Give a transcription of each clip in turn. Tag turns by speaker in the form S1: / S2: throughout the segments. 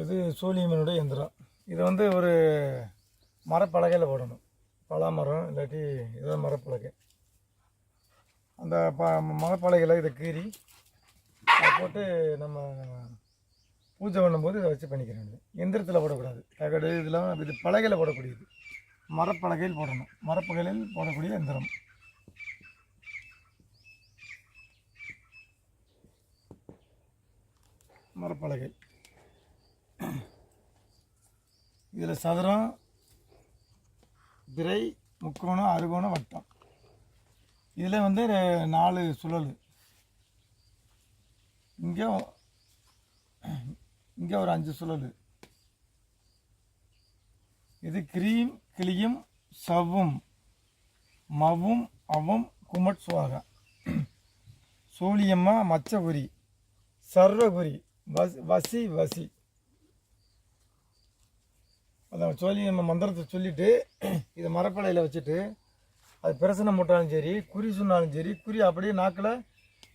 S1: இது சூழியம்மனுடைய எந்திரம் இது வந்து ஒரு மரப்பலகையில் போடணும். பலாமரம் இல்லாட்டி ஏதோ மரப்பலகை. அந்த ப மரப்பலகையில் இதை கீறி அதை போட்டு நம்ம பூஜை பண்ணும்போது இதை வச்சு பண்ணிக்க வேண்டியது. எந்திரத்தில் போடக்கூடாது. தகடு இதெல்லாம் இது பலகையில் போடக்கூடியது. மரப்பலகையில் போடணும். மரப்பலகையில் போடக்கூடிய எந்திரம் மரப்பலகை. இதில் சதுரம் திரை முக்கோணம் அறுகோணம் வட்டம். இதில் வந்து நாலு சுழல். இங்கே இங்கே ஒரு அஞ்சு சுழல். இது கிரீம் கிளியும் சவ்வும். மவும் அவும் குமட் சுவாகா. சூழியம்மா மச்சகுரி சர்வகுரி வசி வசி. அதை சொல்லி நம்ம மந்திரத்தை சொல்லிவிட்டு இதை மரப்பலையில் வச்சுட்டு அது பிரசனம் போட்டாலும் சரி குறி சொன்னாலும் சரி குறி அப்படியே நாக்கில்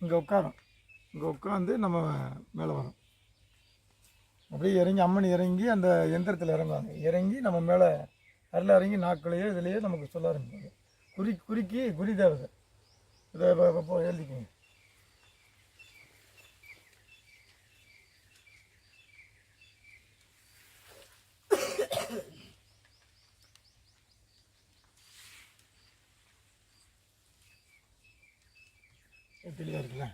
S1: இங்கே உட்காரும். இங்கே உட்காந்து நம்ம மேலே வரும். அப்படியே இறங்கி அம்மன் இறங்கி அந்த எந்திரத்தில் இறங்குவாங்க. இறங்கி நம்ம மேலே அருள் இறங்கி நாக்கிலேயோ இதுலேயோ நமக்கு சொல்ல ஆரம்பிப்பாங்க. குறி குறிக்கு குறி தேவதை. இதை எழுதிக்கோங்க. தெளிவாக இருக்குல்ல?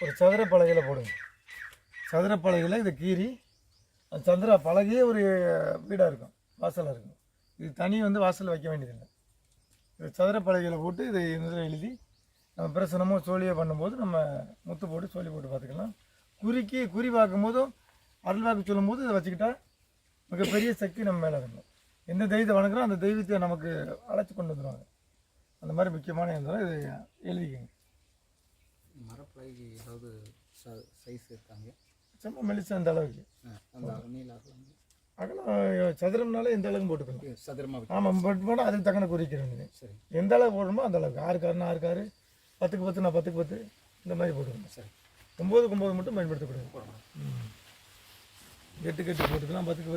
S1: ஒரு சதுர பலகையில் போடுங்க. சதுர பலகையில் இதை கீறி அந்த சதுர பலகையே ஒரு வீடாக இருக்கும் வாசலாக இருக்கும். இது தனி வந்து வாசல் வைக்க வேண்டியதில்லை. சதுர பலகையில் போட்டு இதை இதில் எழுதி நம்ம பிரசனமோ சோழியோ பண்ணும்போது நம்ம முத்து போட்டு சோழி போட்டு பார்த்துக்கலாம். குறிக்கு குறி பார்க்கும்போதும் அருள் வாக்கு சொல்லும்போது இதை வச்சுக்கிட்டா மிகப்பெரிய சக்தி நம்ம மேலே இருக்கும் எந்த தெய்வத்தை வணங்குறோம் அந்த தெய்வத்தை நமக்கு அழைச்சி கொண்டு வந்துடுவாங்க அந்த மாதிரி முக்கியமான எந்திரம் இது எழுதிக்கங்க.
S2: மரப்பலகை ஏதாவது சைஸ் இருக்காங்க?
S1: சும்மா மெலிசா அந்த அளவுக்கு.
S2: அகலம்
S1: சதுரம்னாலே எந்த அளவுக்கு போட்டுக்கணும்?
S2: சதுரமாக
S1: ஆமாம் பட் போனால் அதுக்கு தக்கன குறிக்க வேண்டியது
S2: சரி.
S1: எந்த அளவு போடணுமோ அந்த அளவுக்கு. ஆறு காருனா ஆறு காரு. பத்துக்கு பத்து நான் பத்துக்கு பத்து. இந்த மாதிரி போட்டுக்கணும்.
S2: சரி.
S1: ஒம்பதுக்கு ஒம்பது மட்டும் பயன்படுத்தக்கூடாது. எட்டுக்கு எட்டு போட்டுக்கலாம் பத்துக்கு பத்து.